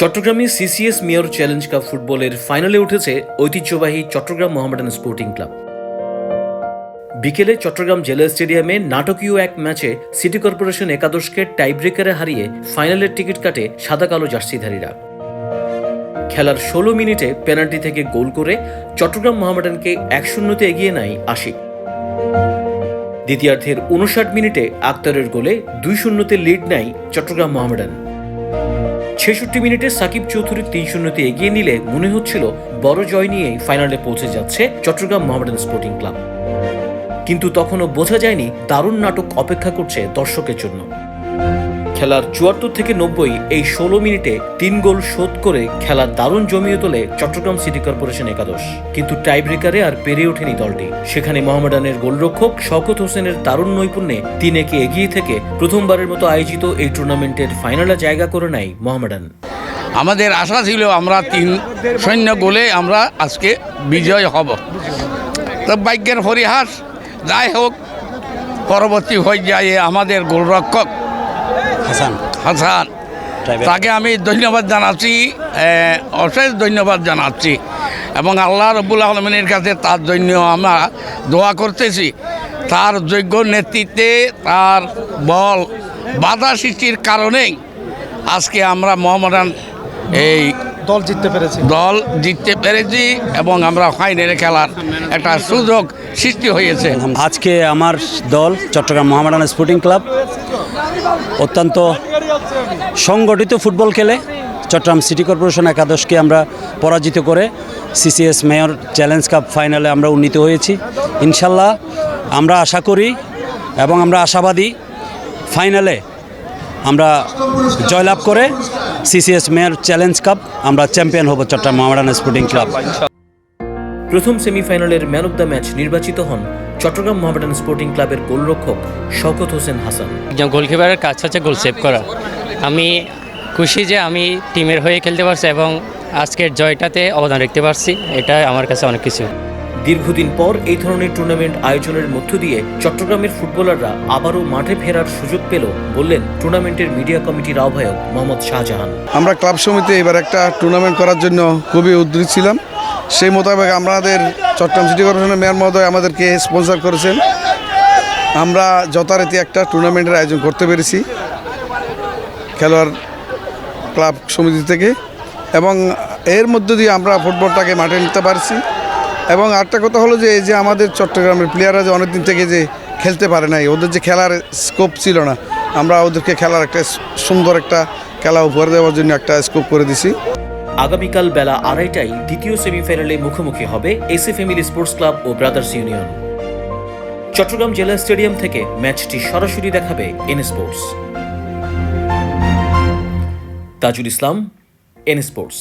চট্টগ্রামে CCS mayor challenge cup ফুটবলের ফাইনালে উঠেছে ঐতিহ্যবাহী চট্টগ্রাম মোহামেডান স্পোর্টিং ক্লাব। বিকেলে চট্টগ্রাম জেলা স্টেডিয়ামে নাটকীয় এক ম্যাচে সিটি কর্পোরেশন একাদশকে টাইব্রেকারে হারিয়ে ফাইনালের টিকিট কাটে সাদা কালো জার্সিধারীরা। খেলার ষোলো মিনিটে পেনাল্টি থেকে গোল করে চট্টগ্রাম মোহামেডানকে এক শূন্যতে এগিয়ে নেয় আশিক। দ্বিতীয়ার্ধের উনষাট মিনিটে আক্তারের গোলে দুই শূন্যতে লিড নেয় চট্টগ্রাম মোহামেডান। ছেষট্টি মিনিটে সাকিব চৌধুরী তিন শূন্যতে এগিয়ে নিলে মনে হচ্ছিল বড় জয় নিয়ে ফাইনালে পৌঁছে যাচ্ছে চট্টগ্রাম মোহামেডান স্পোর্টিং ক্লাব। কিন্তু তখনও বোঝা যায়নি দারুণ নাটক অপেক্ষা করছে দর্শকের জন্য। খেলার চুয়াত্তর থেকে নব্বই এই ষোলো মিনিটে তিন গোল শোধ করে খেলার দারুণ জমিয়ে তোলে চট্টগ্রাম সিটি কর্পোরেশন একাদশ। কিন্তু টাই ব্রেকারে আর পেরে ওঠেনি দলটি। সেখানে মোহামেডানের গোলরক্ষক শওকত হোসেনের দারুণ নৈপুণ্যে তিন একে এগিয়ে থেকে প্রথমবারের মতো আয়োজিত এই টুর্নামেন্টের ফাইনালে জায়গা করে নেয় মোহামেডান আমাদের আশা ছিল আমরা তিন সৈন্য গোলে আমরা আজকে বিজয় হব। তো ভাগ্যের পরিহাস, যাই হোক, পরবর্তী হয়ে যায় আমাদের গোলরক্ষক। হাসান। হাসান তাকে আমি ধন্যবাদ জানাচ্ছি অশেষ ধন্যবাদ জানাচ্ছি। এবং আল্লাহ রবুল আলমিনের কাছে তার জন্য আমরা দোয়া করতেছি। তার যোগ্য নেতৃত্বে তার বল বাধা সৃষ্টির কারণেই আজকে আমরা মোহামেডান এই দল জিততে পেরেছি। দল জিততে পেরেছি এবং আমরা ফাইনালে খেলার একটা সুযোগ সৃষ্টি হয়েছে। আজকে আমার দল চট্টগ্রাম মোহামেডান স্পোর্টিং ক্লাব অত্যন্ত সংগঠিত ফুটবল খেলে চট্টগ্রাম সিটি কর্পোরেশন একাদশকে আমরা পরাজিত করে সিসিএস মেয়র চ্যালেঞ্জ কাপ ফাইনালে আমরা উন্নীত হয়েছি। ইনশাল্লাহ আমরা আশা করি এবং আমরা আশাবাদী ফাইনালে আমরা জয়লাভ করে সিসিএস মেয়র চ্যালেঞ্জ কাপ আমরা চ্যাম্পিয়ন হব চট্টগ্রাম মোহামেডান স্পোর্টিং ক্লাব। প্রথম সেমিফাইনালের ম্যান অব দ্য ম্যাচ নির্বাচিত হন চট্টগ্রাম মোহামেডান স্পোর্টিং ক্লাবের গোলরক্ষক শওকত হোসেন হাসান। একজন গোলকিপারের কাজ হচ্ছে গোল সেভ করা। আমি খুশি যে আমি টিমের হয়ে খেলতে পারছি এবং আজকের জয়টাতে অবদান রাখতে পারছি এটা আমার কাছে অনেক কিছু। দীর্ঘদিন পর এই ধরনের টুর্নামেন্ট আয়োজনের মধ্য দিয়ে চট্টগ্রামের ফুটবলাররা আবারও মাঠে ফেরার সুযোগ পেল বললেন টুর্নামেন্টের মিডিয়া কমিটির আহ্বায়ক মোহাম্মদ শাহজাহান। আমরা ক্লাব সমিতি এবার একটা টুর্নামেন্ট করার জন্য খুবই উদ্গ্রীব ছিলাম। সেই মোতাবেক আমাদের চট্টগ্রাম সিটি কর্পোরেশনের মেয়র মহোদয় আমাদেরকে স্পন্সর করেছেন। আমরা যথারীতি একটা টুর্নামেন্টের আয়োজন করতে পেরেছি খেলোয়াড় ক্লাব সমিতি থেকে এবং এর মধ্য দিয়ে আমরা ফুটবলটাকে মাঠে নিতে পারছি এবং আরেকটা কথা হলো যে, এই যে আমাদের চট্টগ্রামের প্লেয়াররা যে অনেকদিন থেকে যে খেলতে পারে নাই, ওদের যে খেলার স্কোপ ছিল না, আমরা ওদেরকে খেলার একটা সুন্দর একটা খেলা উপহার দেওয়ার জন্য একটা স্কোপ করে দিছি। আগামীকাল বেলা আড়াইটায় দ্বিতীয় সেমিফাইনালে মুখোমুখি হবে এসি ফ্যামিলি স্পোর্টস ক্লাব ও ব্রাদার্স ইউনিয়ন। চট্টগ্রাম জেলা স্টেডিয়াম থেকে ম্যাচটি সরাসরি দেখাবে N sports. Tajul Islam, N sports.